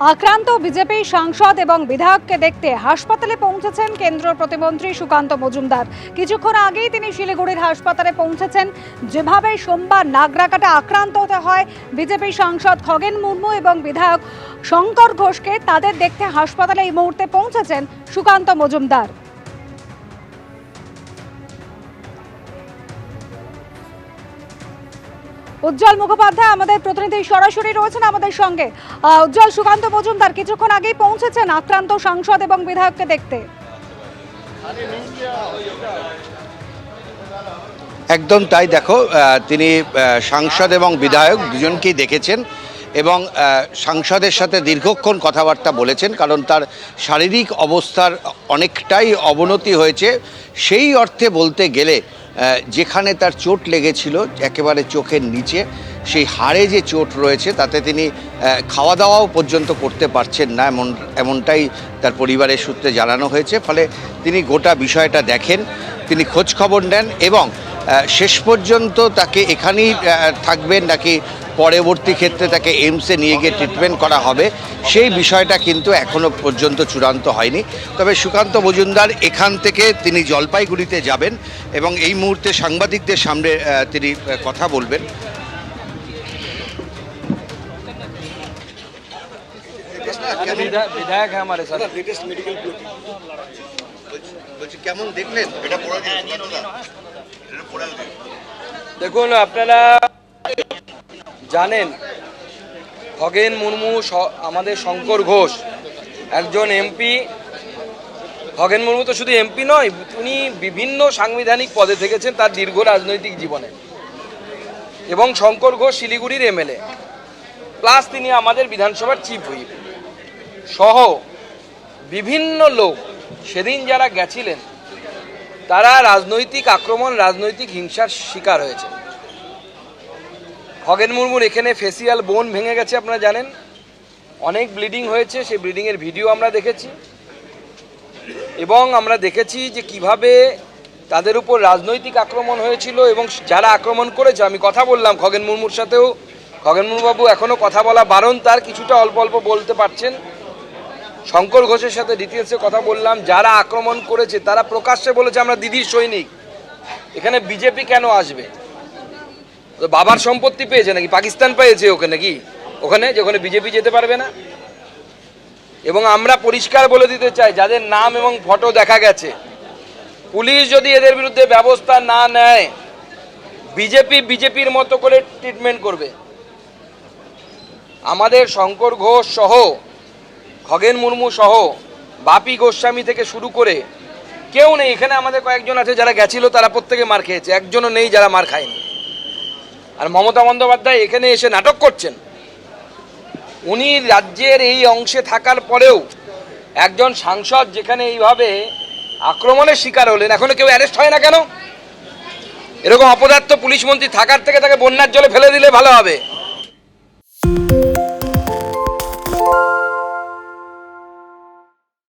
আক্রান্ত বিজেপি সাংসদ এবং বিধায়ককে দেখতে হাসপাতালে পৌঁছেছেন কেন্দ্র প্রতিমন্ত্রী সুকান্ত মজুমদার। কিছুক্ষণ আগেই তিনি শিলিগুড়ির হাসপাতালে পৌঁছেছেন। যেভাবে সোমবার নাগরাকাটা আক্রান্ত হতে হয়, বিজেপি সাংসদ খগেন মুর্মু এবং বিধায়ক শঙ্কর ঘোষকে তাদের দেখতে হাসপাতালে এই মুহূর্তে পৌঁছেছেন সুকান্ত মজুমদার। উজ্জ্বল মুখোপাধ্যায়, আমাদের প্রতিনিধি সরাসরি রয়েছেন আমাদের সঙ্গে। উজ্জ্বল, সুকান্ত মজুমদার, কিছুক্ষণ আগেই পৌঁছেছেন আক্রান্ত সাংসদ এবং বিধায়ককে দেখতে। একদম তাই দেখো তিনি সাংসদ এবং বিধায়ক দুজনকেই দেখেছেন। এবং সাংসদের সাথে দীর্ঘক্ষণ কথাবার্তা বলেছেন, কারণ তার শারীরিক অবস্থার অনেকটাই অবনতি হয়েছে। সেই অর্থে বলতে গেলে যেখানে তার চোট লেগেছিল, একেবারে চোখের নিচে, সেই হাড়ে যে চোট রয়েছে, তাতে তিনি খাওয়া দাওয়াও পর্যন্ত করতে পারছেন না, এমন, এমনটাই তার পরিবারের সূত্রে জানানো হয়েছে। ফলে তিনি গোটা বিষয়টা দেখেন, তিনি খোঁজ খবর নেন এবং শেষ পর্যন্ত তাকে এখানেই থাকবেন নাকি পরবর্তী ক্ষেত্রে তাকে এইমসে নিয়ে গিয়ে ট্রিটমেন্ট করা হবে। সেই বিষয়টা কিন্তু এখনও পর্যন্ত চূড়ান্ত হয়নি। তবে সুকান্ত মজুমদার এখান থেকে তিনি জলপাইগুড়িতে যাবেন এবং এই মুহূর্তে সাংবাদিকদের সামনে তিনি কথা বলবেন। হ্যাঁ দেখুন আপনারা জানেন, খগেন মুর্মু আমাদের শঙ্কর ঘোষ, একজন এমপি। খগেন মুর্মু তো শুধু এমপি নয়, উনি বিভিন্ন সাংবিধানিক পদে থেকেছেন তার দীর্ঘ রাজনৈতিক জীবনে। এবং শঙ্কর ঘোষ শিলিগুড়ির এমএলএ। প্লাস তিনি আমাদের বিধানসভার চিফ হুইপ সহ বিভিন্ন লোক সেদিন যারা গেছিলেন, তারা রাজনৈতিক আক্রমণ, রাজনৈতিক হিংসার শিকার হয়েছে খগেন মুর্মুর এখানে ফেসিয়াল বোন ভেঙে গেছে আপনারা জানেন। অনেক ব্লিডিং হয়েছে, সেই ব্লিডিংয়ের ভিডিও আমরা দেখেছি। এবং আমরা দেখেছি যে কীভাবে তাদের উপর রাজনৈতিক আক্রমণ হয়েছিল এবং যারা আক্রমণ করেছে, আমি কথা বললাম খগেন মুর্মুর সাথেও। খগেন মুর্মুবাবু এখনও কথা বলা বারণ, তার কিছুটা অল্প অল্প বলতে পারছেন। শঙ্কর ঘোষের সাথে ডিটেলসে কথা বললাম, যারা আক্রমণ করেছে, তারা প্রকাশ্যে বলেছে, আমরা দিদির সৈনিক। এখানে বিজেপি কেন আসবে? বাবার সম্পত্তি পেয়েছে নাকি? পাকিস্তান পেয়েছে ওখানে কি ওখানে, যে ওখানে বিজেপি যেতে পারবে না? এবং আমরা পরিষ্কার বলে দিতে চাই, যাদের নাম এবং ফটো দেখা গেছে, পুলিশ যদি এদের বিরুদ্ধে ব্যবস্থা না নেয়, বিজেপি বিজেপির মতো করে ট্রিটমেন্ট করবে। আমাদের শঙ্কর ঘোষ সহ, খগেন মুর্মু সহ, বাপি গোস্বামী থেকে শুরু করে কেউ নেই। এখানে আমাদের কয়েকজন আছে যারা গেছিল, তারা প্রত্যেকে মার খেয়েছে, একজনও নেই যারা মার খায়নি। আর মমতা বন্দ্যোপাধ্যায় এখানে এসে নাটক করছেন। উনি রাজ্যের এই অংশে থাকার পরেও একজন সাংসদ যেখানে এইভাবে আক্রমণের শিকার হলেন, এখনও কেউ অ্যারেস্ট হয় না কেন? এরকম অপদার্থ পুলিশ মন্ত্রী থাকার থেকে তাকে বন্যার জলে ফেলে দিলে ভালো হবে।